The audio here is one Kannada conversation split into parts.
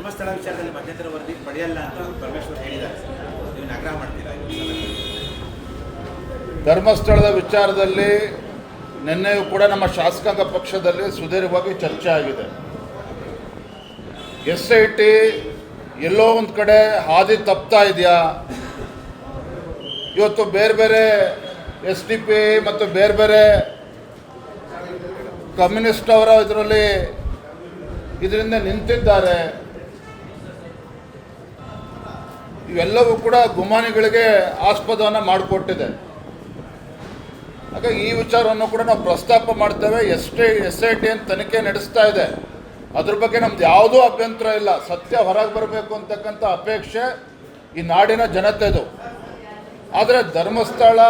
ಧರ್ಮಸ್ಥಳ ವಿಚಾರದಲ್ಲಿ ಮಧ್ಯಂತರ ವರದಿ ಪಡೆಯಲ್ಲ ಅಂತ ಪರಮೇಶ್ವರ್ ಹೇಳಿದ್ದಾರೆ. ನೀವು ಆಗ್ರಹ ಮಾಡ್ತೀರಾ? ಧರ್ಮಸ್ಥಳದ ವಿಚಾರದಲ್ಲಿ ನಿನ್ನೆಯೂ ಕೂಡ ನಮ್ಮ ಶಾಸಕಾಂಗ ಪಕ್ಷದಲ್ಲಿ ಸುದೀರ್ಘವಾಗಿ ಚರ್ಚೆ ಆಗಿದೆ. ಎಸ್ ಐ ಟಿ ಎಲ್ಲೋ ಒಂದು ಕಡೆ ಹಾದಿ ತಪ್ತಾ ಇದೆಯಾ? ಇವತ್ತು ಬೇರೆ ಬೇರೆ ಎಸ್ ಡಿ ಪಿ ಮತ್ತು ಬೇರೆ ಬೇರೆ ಕಮ್ಯುನಿಸ್ಟ್ ಅವರ ಇದರಲ್ಲಿ ಇದರಿಂದ ನಿಂತಿದ್ದಾರೆ. ಇವೆಲ್ಲವೂ ಕೂಡ ಗುಮಾನಿಗಳಿಗೆ ಆಸ್ಪದವನ್ನು ಮಾಡಿಕೊಟ್ಟಿದೆ. ಹಾಗಾಗಿ ಈ ವಿಚಾರವನ್ನು ಕೂಡ ನಾವು ಪ್ರಸ್ತಾಪ ಮಾಡ್ತೇವೆ. S T S I T ಅಂತ ತನಿಖೆ ನಡೆಸ್ತಾ ಇದೆ. ಅದ್ರ ಬಗ್ಗೆ ನಮ್ದು ಯಾವುದೂ ಅಭ್ಯಂತರ ಇಲ್ಲ. ಸತ್ಯ ಹೊರಗೆ ಬರಬೇಕು ಅಂತಕ್ಕಂಥ ಅಪೇಕ್ಷೆ ಈ ನಾಡಿನ ಜನತೆದು. ಆದರೆ ಧರ್ಮಸ್ಥಳ,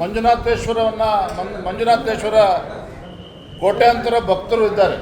ಮಂಜುನಾಥೇಶ್ವರವನ್ನು ಮಂಜುನಾಥೇಶ್ವರ ಕೋಟ್ಯಾಂತರ ಭಕ್ತರು ಇದ್ದಾರೆ.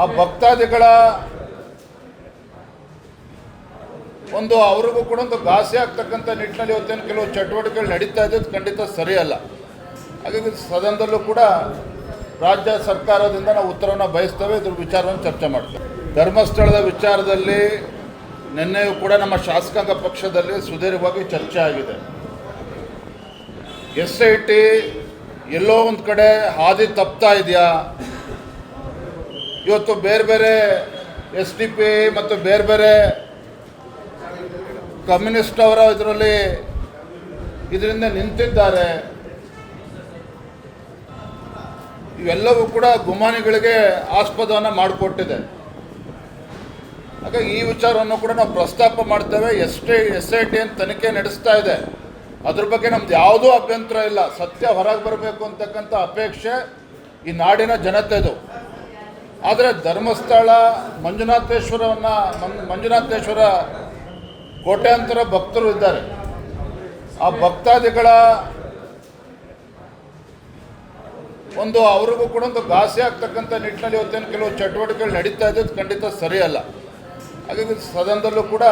ಆ ಭಕ್ತಾದಿಗಳ ಒಂದು ಅವ್ರಿಗೂ ಕೂಡ ಒಂದು ಘಾಸಿ ಆಗ್ತಕ್ಕಂಥ ನಿಟ್ಟಿನಲ್ಲಿ ಇವತ್ತೇನು ಕೆಲವು ಚಟುವಟಿಕೆಗಳು ನಡೀತಾ ಇದ್ದದ್ದು ಖಂಡಿತ ಸರಿಯಲ್ಲ. ಹಾಗಾಗಿ ಸದನದಲ್ಲೂ ಕೂಡ ರಾಜ್ಯ ಸರ್ಕಾರದಿಂದ ನಾವು ಉತ್ತರವನ್ನು ಬಯಸ್ತೇವೆ, ಇದ್ರ ವಿಚಾರವನ್ನು ಚರ್ಚೆ ಮಾಡ್ತೇವೆ. ಧರ್ಮಸ್ಥಳದ ವಿಚಾರದಲ್ಲಿ ನಿನ್ನೆಯೂ ಕೂಡ ನಮ್ಮ ಶಾಸಕಾಂಗ ಪಕ್ಷದಲ್ಲಿ ಸುದೀರ್ಘವಾಗಿ ಚರ್ಚೆ ಆಗಿದೆ. ಎಸ್ ಐ ಟಿ ಎಲ್ಲೋ ಒಂದು ಕಡೆ ಹಾದಿ ತಪ್ತಾ ಇದೆಯಾ? ಇವತ್ತು ಬೇರೆ ಬೇರೆ ಎಸ್ ಡಿ ಪಿ ಮತ್ತು ಬೇರೆ ಬೇರೆ ಕಮ್ಯುನಿಸ್ಟ್ ಅವರ ಇದರಲ್ಲಿ ಇದರಿಂದ ನಿಂತಿದ್ದಾರೆ. ಇವೆಲ್ಲವೂ ಕೂಡ ಗುಮಾನಿಗಳಿಗೆ ಆಸ್ಪದವನ್ನು ಮಾಡಿಕೊಟ್ಟಿದೆ. ಹಾಗಾಗಿ ಈ ವಿಚಾರವನ್ನು ಕೂಡ ನಾವು ಪ್ರಸ್ತಾಪ ಮಾಡ್ತೇವೆ. S T, S I T ಅಂತ ತನಿಖೆ ನಡೆಸ್ತಾ ಇದೆ. ಅದ್ರ ಬಗ್ಗೆ ನಮ್ದು ಯಾವುದೂ ಅಭ್ಯಂತರ ಇಲ್ಲ. ಸತ್ಯ ಹೊರಗೆ ಬರಬೇಕು ಅಂತಕ್ಕಂಥ ಅಪೇಕ್ಷೆ ಈ ನಾಡಿನ ಜನತೆದು. ಆದರೆ ಧರ್ಮಸ್ಥಳ ಮಂಜುನಾಥೇಶ್ವರವನ್ನು, ಮಂಜುನಾಥೇಶ್ವರ ಕೋಟ್ಯಾಂತರ ಭಕ್ತರು ಇದ್ದಾರೆ. ಆ ಭಕ್ತಾದಿಗಳ ಒಂದು ಅವ್ರಿಗೂ ಕೂಡ ಒಂದು ಘಾಸಿ ಆಗ್ತಕ್ಕಂಥ ನಿಟ್ಟಿನಲ್ಲಿ ಇವತ್ತೇನು ಕೆಲವು ಚಟುವಟಿಕೆಗಳು ನಡೀತಾ ಇದ್ದು ಖಂಡಿತ ಸರಿಯಲ್ಲ. ಹಾಗಾಗಿ ಸದನದಲ್ಲೂ ಕೂಡ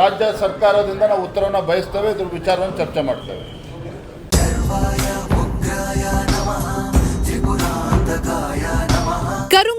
ರಾಜ್ಯ ಸರ್ಕಾರದಿಂದ ನಾವು ಉತ್ತರವನ್ನು ಬಯಸ್ತೇವೆ, ಇದ್ರ ವಿಚಾರವನ್ನು ಚರ್ಚೆ ಮಾಡ್ತೇವೆ.